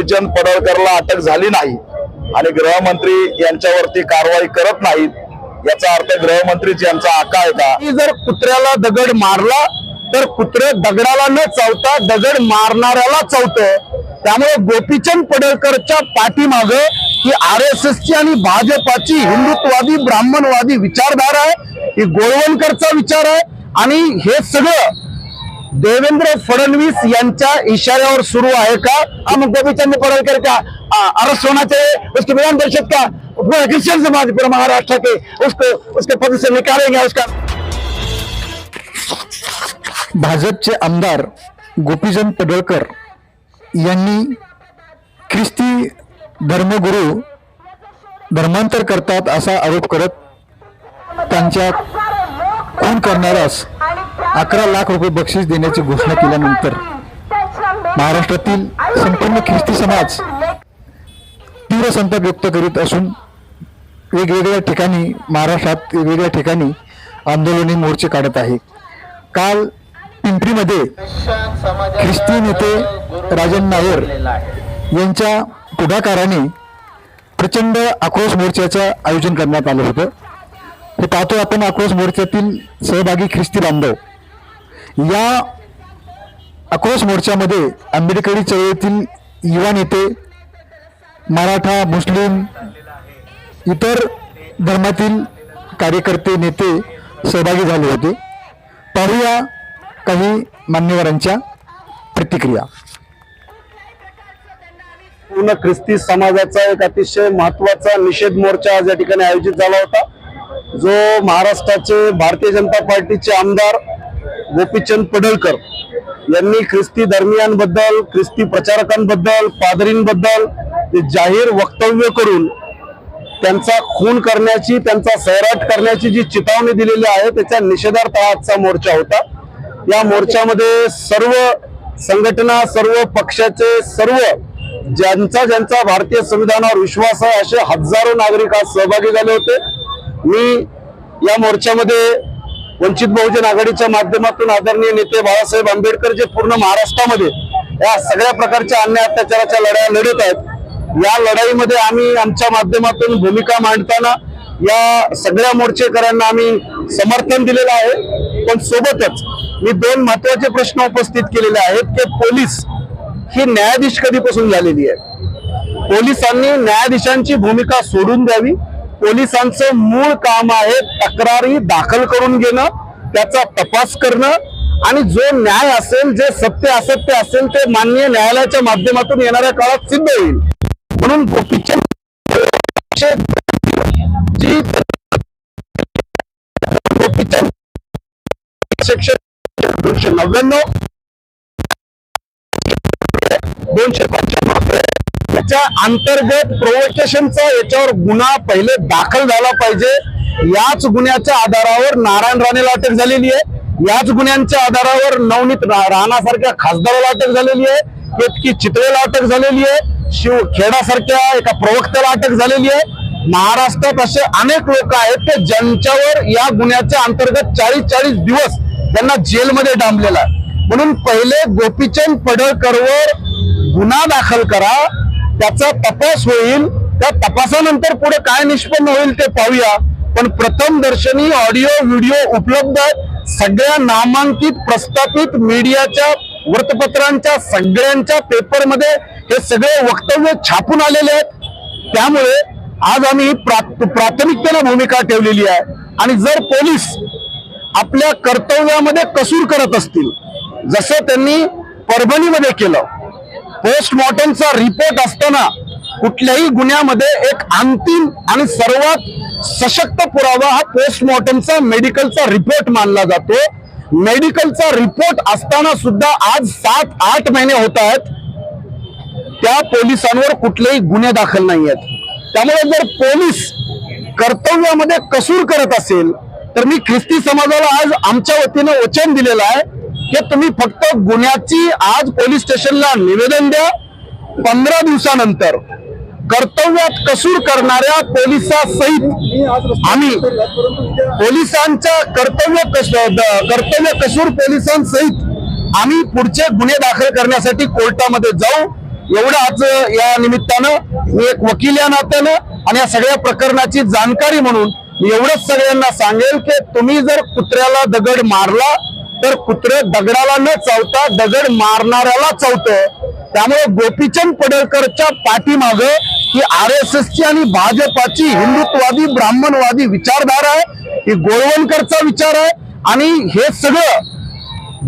गोपीचंद पडळकरला अटक झाली नाही आणि गृहमंत्री यांच्यावरती कारवाई करत नाहीत याचा अर्थ गृहमंत्रीच यांचा आका आहे का? जर कुत्र्याला दगड मारला तर कुत्रे दगडाला न चावता दगड मारणाऱ्याला चावतं. त्यामुळे गोपीचंद पडळकरच्या पाठीमाग ही आर एस एसची आणि भाजपाची हिंदुत्ववादी ब्राह्मणवादी विचारधारा आहे. ही गोळवणकरचा विचार आहे. आणि हे सगळं देवेंद्र फडणवीस यांच्या इशाऱ्यावर सुरू आहे का? हम गोपीचंद पडळकर का? अरस अरेस्ट होना चाहिए विधान परिषद का? क्रिश्चियन समाज पूरा महाराष्ट्र के उसको उसके पद से निकालेंगे उसका भाजपचे आमदार गोपीचंद पडळकर यांनी ख्रिस्ती धर्मगुरू धर्मांतर करतात असा आरोप करत त्यांच्या खून करणाऱ्यास अकरा लाख रुपये बक्षीस देण्याची घोषणा केल्यानंतर महाराष्ट्रातील संपूर्ण ख्रिस्ती समाज तीव्र संताप व्यक्त करीत असून वेगवेगळ्या ठिकाणी महाराष्ट्रात वेगवेगळ्या ठिकाणी आंदोलने मोर्चे काढत आहे. काल पिंपरीमध्ये ख्रिस्ती नेते राजन नायर यांच्या पुढाकाराने प्रचंड आक्रोश मोर्चाचं आयोजन करण्यात आलं होतं. हे पाहतो आपण आक्रोश मोर्चातील सहभागी ख्रिस्ती बांधव. या आक्रोश मोर्चामध्ये आंबेडकरी चळवळीतील युवा नेते मराठा मुस्लिम इतर धर्मातील कार्यकर्ते नेते सहभागी झाले होते. पाहूया काही मान्यवरांच्या प्रतिक्रिया. पूर्ण ख्रिस्ती समाजाचा एक अतिशय महत्त्वाचा निषेध मोर्चा आज या ठिकाणी आयोजित झाला होता. जो महाराष्ट्राचे भारतीय जनता पार्टीचे आमदार गोपीचंद पडळकर यांनी ख्रिस्ती धर्मियांबद्दल ख्रिस्ती प्रचारकांबद्दल पादरींबद्दल जाहीर वक्तव्य करून त्यांचा खून करण्याची त्यांचा सैराट करण्याची जी चितावणी दिलेली आहे त्याच्या निषेधार्थ आजचा मोर्चा होता. या मोर्चामध्ये सर्व संघटना सर्व पक्षाचे सर्व ज्यांचा ज्यांचा भारतीय संविधानावर विश्वास आहे असे हजारो नागरिक आज सहभागी झाले होते. मी या मोर्चामध्ये वंचित बहुजन आघाडीच्या माध्यमातून आदरणीय नेते बाळासाहेब आंबेडकर जे पूर्ण महाराष्ट्रामध्ये या सगळ्या प्रकारच्या अन्याय अत्याचाराच्या लढाया लढत आहेत या लढाईमध्ये आम्ही आमच्या माध्यमातून भूमिका मांडताना या सगळ्या मोर्चेकऱ्यांना आम्ही समर्थन दिलेलं आहे. पण सोबतच मी दोन महत्त्वाचे प्रश्न उपस्थित केलेले आहेत की पोलीस ही न्यायाधीश कधीपासून झालेली आहे? पोलिसांनी न्यायाधीशांची भूमिका सोडून द्यावी? पोलिसांचं मूळ काम आहे तक्रारी दाखल करून घेणं त्याचा तपास करणं आणि जो न्याय असेल जे सत्य असत्य असेल ते मान्य न्यायालयाच्या माध्यमातून येणाऱ्या काळात सिद्ध होईल. म्हणून जी दोनशे नव्याण्णव दोनशे त्याच्या अंतर्गत प्रोवोकेशनचा याच्यावर गुन्हा पहिले दाखल झाला पाहिजे. याच गुन्ह्याच्या आधारावर नारायण राणेला अटक झालेली आहे. याच गुन्ह्यांच्या आधारावर नवनीत राणासारख्या खासदाराला अटक झालेली आहे. केतकी चितळेला अटक झालेली आहे. शिव खेडासारख्या एका प्रवक्त्याला अटक झालेली आहे. महाराष्ट्रात असे अनेक लोक आहेत की ज्यांच्यावर या गुन्ह्याच्या अंतर्गत चाळीस चाळीस दिवस त्यांना जेलमध्ये डांबलेला आहे. म्हणून पहिले गोपीचंद पडळकरवर गुन्हा दाखल करा. त्याचा तपास होईल. त्या तपासानंतर पुढे काय निष्पन्न होईल ते पाहूया. पण प्रथम दर्शनी ऑडिओ व्हिडिओ उपलब्ध सगळ्या नामांकित प्रस्थापित मीडियाच्या वृत्तपत्रांच्या सगळ्यांच्या पेपरमध्ये हे सगळे वक्तव्य छापून आलेले आहेत. त्यामुळे आज आम्ही प्रा- प्राथमिकतेने भूमिका ठेवलेली आहे. आणि जर पोलीस आपल्या कर्तव्यामध्ये कसूर करत असतील जसं त्यांनी परभणीमध्ये केलं पोस्टमॉर्टमचा रिपोर्ट असताना कुठल्याही गुन्ह्यामध्ये एक अंतिम आणि सर्वात सशक्त पुरावा हा पोस्टमॉर्टमचा मेडिकलचा रिपोर्ट मानला जातो. मेडिकलचा रिपोर्ट असताना सुद्धा आज सात आठ महिने होत आहेत. त्या पोलिसांवर कुठलेही गुन्हे दाखल नाही आहेत. त्यामुळे जर पोलीस कर्तव्यामध्ये कसूर करत असेल तर मी ख्रिस्ती समाजाला आज आमच्या वतीनं वचन दिलेलं आहे. की तुम्ही फक्त गुन्ह्याची आज पोलीस स्टेशनला निवेदन द्या. पंधरा दिवसानंतर कर्तव्यात कसूर करणाऱ्या पोलिसासहित आम्ही पोलिसांच्या कर्तव्य कस कर्तव्य कसूर पोलिसांसहित आम्ही पुढचे गुन्हे दाखल करण्यासाठी कोर्टामध्ये जाऊ. एवढं आज या निमित्तानं मी एक वकील या नात्यानं आणि या सगळ्या प्रकरणाची जाणकारी म्हणून मी एवढंच सगळ्यांना सांगेल की तुम्ही जर कुत्र्याला दगड मारला तर कुत्रे दगडाला न चावता दगड मारणाऱ्याला चावतं. त्यामुळे गोपीचंद पडळकरच्या पाठीमाग ही आर एस एसची आणि भाजपाची हिंदुत्ववादी ब्राह्मणवादी विचारधारा आहे. ही गोळवणकरचा विचार आहे. आणि हे सगळं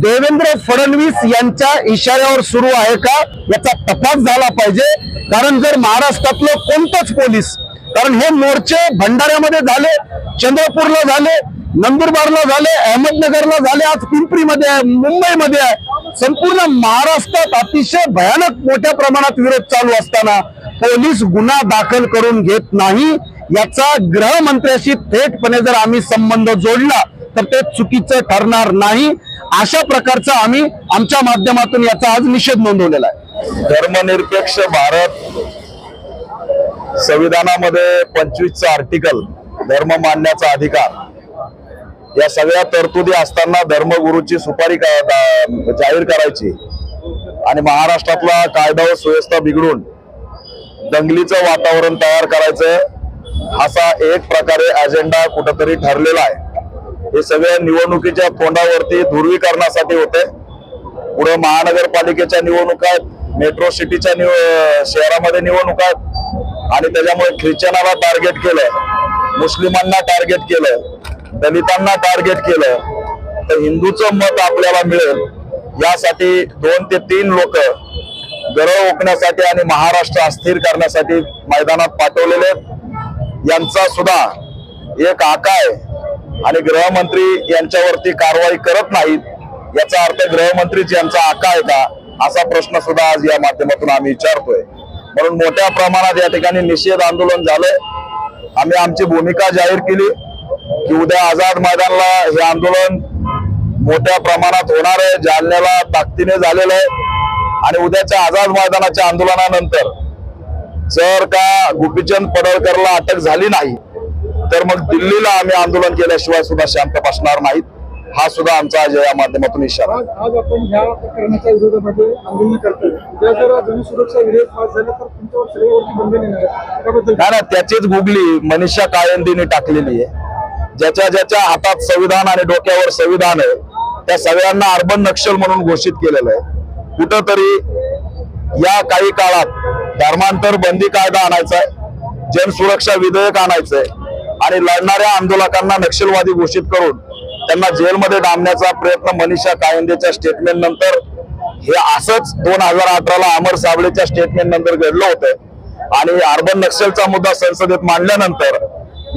देवेंद्र फडणवीस यांच्या इशाऱ्यावर सुरू आहे का? याचा तपास झाला पाहिजे. कारण जर महाराष्ट्रातलं कोणतंच पोलीस कारण हे मोर्चे भंडाऱ्यामध्ये झाले चंद्रपूरला झाले नंदुरबारला झाले अहमदनगरला झाले आज पिंपरीमध्ये आहे मुंबईमध्ये आहे. संपूर्ण महाराष्ट्रात अतिशय भयानक मोठ्या प्रमाणात विरोध चालू असताना पोलीस गुन्हा दाखल करून घेत नाही. याचा गृहमंत्र्याशी थेटपणे जर आम्ही संबंध जोडला तर ते चुकीचं ठरणार नाही. अशा प्रकारचा आम्ही आमच्या माध्यमातून याचा आज निषेध नोंदवलेला आहे. धर्मनिरपेक्ष भारत संविधानामध्ये पंचवीसचा आर्टिकल धर्म मानण्याचा अधिकार. या सगळ्या तरतुदी असताना धर्मगुरूची सुपारी जाहीर करायची. आणि महाराष्ट्रातला कायदा व सुव्यवस्था बिघडून दंगलीचं वातावरण तयार करायचं असा एक प्रकारे अजेंडा कुठंतरी ठरलेला आहे. हे सगळे निवडणुकीच्या तोंडावरती ध्रुवीकरणासाठी होते. पुढे महानगरपालिकेच्या निवडणुका आहेत मेट्रो सिटीच्या निव शहरामध्ये निवडणुका आहेत. आणि त्याच्यामुळे ख्रिश्चनाला टार्गेट केलं मुस्लिमांना टार्गेट केलं. दलितांना टार्गेट केलं. तर हिंदूचं मत आपल्याला मिळेल. यासाठी दोन ते तीन लोक गरळ ओकण्यासाठी आणि महाराष्ट्र अस्थिर करण्यासाठी मैदानात पाठवलेले आहेत. यांचा सुद्धा एक आका आहे. आणि गृहमंत्री यांच्यावरती कारवाई करत नाहीत. याचा अर्थ गृहमंत्रीच यांचा आका आहे का? असा प्रश्न सुद्धा आज या माध्यमातून आम्ही विचारतोय. म्हणून मोठ्या प्रमाणात या ठिकाणी निषेध आंदोलन झालंय. आम्ही आमची भूमिका जाहीर केली. की उद्या आझाद मैदानला हे आंदोलन मोठ्या प्रमाणात होणार आहे जालन्याला ताकदीने झालेलं आहे. आणि उद्याच्या आझाद मैदानाच्या आंदोलनानंतर जर का गोपीचंद पडळकरला अटक झाली नाही तर मग दिल्लीला आम्ही आंदोलन केल्याशिवाय सुद्धा शांत बसणार नाहीत. हा सुद्धा आमचा आज या माध्यमातून इशारा. आज आपण ह्या प्रकरणाच्या विरोधामध्ये आंदोलन करतोय. नाही त्याचीच गुगली मनीषा कायंदीने टाकलेली आहे. ज्याच्या ज्याच्या हातात संविधान आणि डोक्यावर संविधान आहे त्या सगळ्यांना अर्बन नक्षल म्हणून घोषित केलेलं आहे. कुठंतरी या काही काळात धर्मांतर बंदी कायदा आणायचा आहे जनसुरक्षा विधेयक आणायचंय आणि लढणाऱ्या आंदोलकांना नक्षलवादी घोषित करून त्यांना जेलमध्ये डांबण्याचा प्रयत्न मनीषा कायंदेच्या स्टेटमेंट नंतर हे असंच दोन हजार अठराला अमर साबळेच्या स्टेटमेंट नंतर घडलं होतं. आणि अर्बन नक्षलचा मुद्दा संसदेत मांडल्यानंतर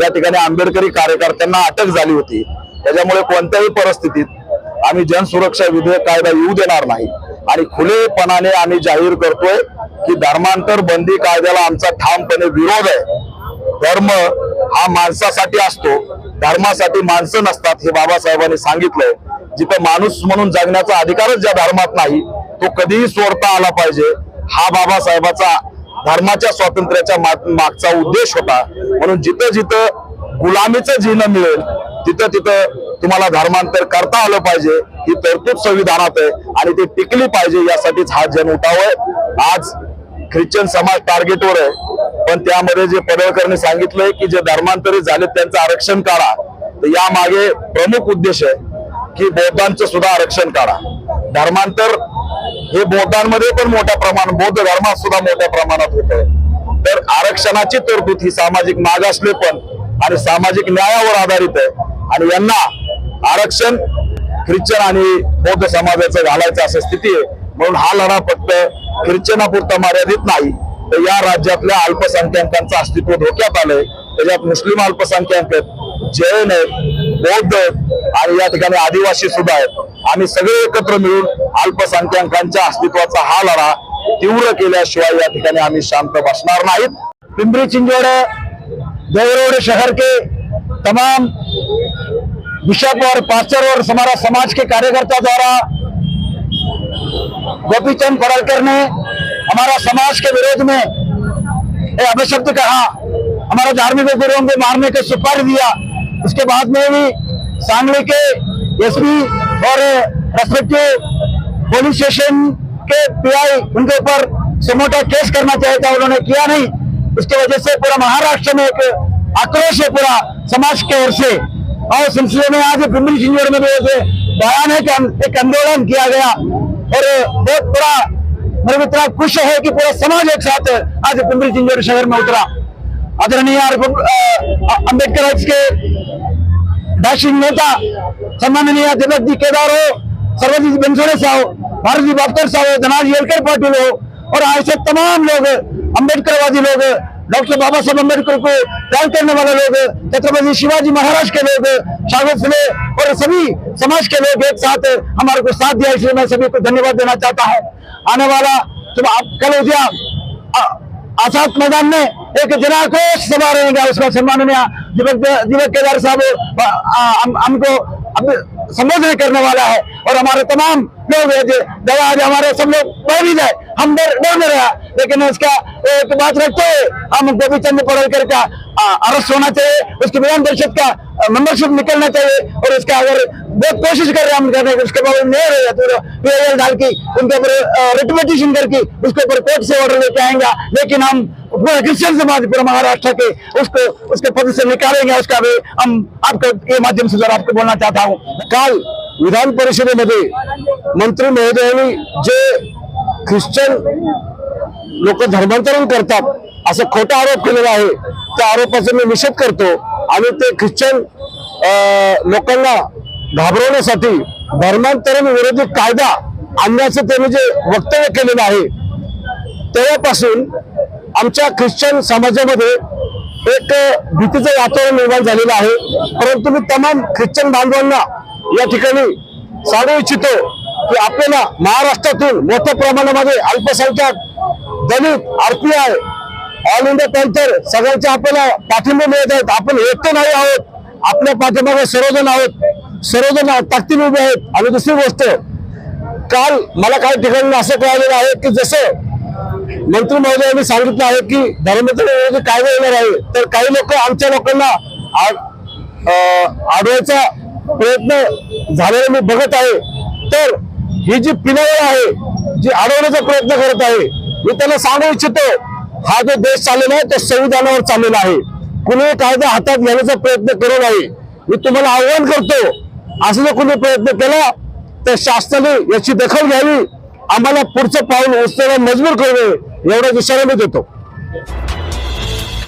या ठिकाणी आंबेडकरी कार्यकर्त्यांना अटक झाली होती. त्याच्यामुळे कोणत्याही परिस्थितीत आम्ही जनसुरक्षा विधेयक कायदा येऊ देणार नाही. आणि खुलेपणाने आम्ही जाहीर करतोय की धर्मांतर बंदी कायद्याला आमचा ठामपणे विरोध आहे. धर्म हा माणसासाठी असतो. धर्मासाठी माणसं नसतात हे बाबासाहेबांनी सांगितलंय. जिथं माणूस म्हणून जगण्याचा अधिकारच ज्या धर्मात नाही तो कधीही सोडता आला पाहिजे. हा बाबासाहेबाचा धर्माच्या स्वातंत्र्याच्या मागचा उद्देश होता. म्हणून जिथं जिथं गुलामीचं जीवन मिळेल तिथं तिथं तुम्हाला धर्मांतर करता आलं पाहिजे. ही तरतूद संविधानात आहे आणि ती टिकली पाहिजे. यासाठीच हा जन उठाव आहे. आज ख्रिश्चन समाज टार्गेटवर आहे. पण त्यामध्ये जे पडळकरने सांगितलंय की जे धर्मांतरित झाले त्यांचं आरक्षण काढा. तर यामागे प्रमुख उद्देश आहे की बौद्धांचं सुद्धा आरक्षण काढा. धर्मांतर हे बौद्धांमध्ये पण मोठ्या प्रमाणात बौद्ध धर्मात सुद्धा मोठ्या प्रमाणात होत आहे तर आरक्षणाची तरतूद ही सामाजिक मागासलेपण आणि सामाजिक न्यायावर आधारित आहे. आणि यांना आरक्षण ख्रिश्चन आणि बौद्ध समाजाचं घालायचं असं स्थिती आहे. म्हणून हा लढा फक्त ख्रिश्चनापुरता मर्यादित नाही. तर या राज्यातल्या अल्पसंख्याकांचं अस्तित्व धोक्यात आलंय. त्याच्यात मुस्लिम अल्पसंख्याक आहेत जैन आहेत बौद्ध आणि या ठिकाणी आदिवासी सुद्धा आहेत. आम्ही सगळे एकत्र मिळून अल्पसंख्याकांच्या अस्तित्वाचा हा लढा तीव्र केल्याशिवाय या ठिकाणी आम्ही शांत बसणार नाहीत. पिंपरी चिंचवड़ देवरोड शहर के तमाम बिशप और पास्टर और हमारा समाज के कार्यकर्ता द्वारा गोपीचंद पड़लकर ने हमारा समाज के विरोध में अभिशब्द कहा हमारा धार्मिक गुरुओं को मारने के सुपारी दिया। उसके बाद में भी सांगली के एसपी और रेस्पेक्टिव पुलिस स्टेशन के पीआई उनके ऊपर से मोटा केस करना चाहिए था उन्होंने किया नहीं उसकी वजह से पूरा महाराष्ट्र में एक आक्रोश है पूरा समाज की ओर से। और सिलसिले में आज पिंपरी चिंचवड़ में भी एक बयान है कि एक आंदोलन किया गया और बहुत बड़ा मेरे को इतना खुश है कि पूरा समाज एक साथ आज पिंपरी चिंचवड़ शहर में उतरा। आदरणीय अंबेडकर के डैशिंग नेता सन्माननीय दिवस जी केदार हो सर्वजीत बनसोड़े साहब भारत बापकर साहब धनाजी येलकर पाटिल हो और ऐसे तमाम लोग अम्बेडकरवादी लोग डॉक्टर बाबा साहब अम्बेडकर को प्यार करने वाले लोग छत्रपति शिवाजी महाराज के लोग शागर फुले और सभी समाज के लोग एक साथ हमारे को साथ दिया इसलिए मैं सभी को धन्यवाद देना चाहता हूँ आने वाला जब आप कल हो आ- आजाद मैदान में एक जनाक्रोश सभा रहेगा उसका सम्माननीय दीपक दीपक केदार साहब हमको संबोधन करने वाला है और हमारे तमाम लोग दवा आज हमारे सब लोग भयभीत है हम डर डर में रहा। लेकिन उसका एक बात रखते हुए हम गोपी चंद पड़ोलकर का अरेस्ट होना चाहिए, उसकी विधान परिषद का मेंबरशिप निकलना चाहिए और उसका अगर बहुत कोशिश कर रहे हम करने उसके बाद नहीं रहे तो पीआईएल डाल के, उनके ऊपर रिट करके उसके ऊपर कोर्ट से ऑर्डर लेके आएँगे। लेकिन हम क्रिश्चियन समाज पूरा महाराष्ट्र के उसको उसके पद से निकालेंगे उसका भी हम आपको ये माध्यम से जरा आपको बोलना चाहता हूँ। काल विधान परिषदेमध्ये मंत्री महोदयांनी जे ख्रिश्चन लोक धर्मांतरण करतात असं खोटा आरोप केलेला आहे त्या आरोपाचा मी निषेध करतो आणि ते ख्रिश्चन लोकांना घाबरवण्यासाठी धर्मांतरण विरोधी कायदा आणण्याचं त्यांनी जे वक्तव्य केलेलं आहे तेव्हापासून आमच्या ख्रिश्चन समाजामध्ये एक भीतीचं वातावरण निर्माण झालेलं आहे. परंतु मी तमाम ख्रिश्चन बांधवांना या ठिकाणी सांगू इच्छितो की आपल्याला महाराष्ट्रातून मोठ्या प्रमाणामध्ये अल्पसंख्याक दलित आरपीआय ऑल इंडिया पॅन्थर सगळ्यांचे आपल्याला पाठिंबा मिळत आहेत. आपण एकटे नाही आहोत. आपल्या पाठीमागे सर्वजण आहोत. सर्वजण ताकदीने उभे आहेत. आणि दुसरी गोष्ट काल मला काही ठिकाणी असं कळालेलं आहे की जसं मंत्री महोदयांनी सांगितलं आहे की धर्मविरोधी कायदा येणार आहे? तर काही लोक आमच्या लोकांना आडवायचा प्रयत्न झालेला मी बघत आहे. तर ही जी पिनावळ आहे जी अडवण्याचा प्रयत्न करत आहे मी त्यांना सांगू इच्छितो हा जो देश चाललेला आहे तो संविधानावर चाललेला आहे. कुणी कायदा हातात घेण्याचा प्रयत्न करू नये मी तुम्हाला आव्हान करतो असं जर कुणी प्रयत्न केला तर शासनाने याची दखल घ्यावी. आम्हाला पुढचं पाऊल उचलायला मजबूर करू नये. एवढा इशारा मी देतो.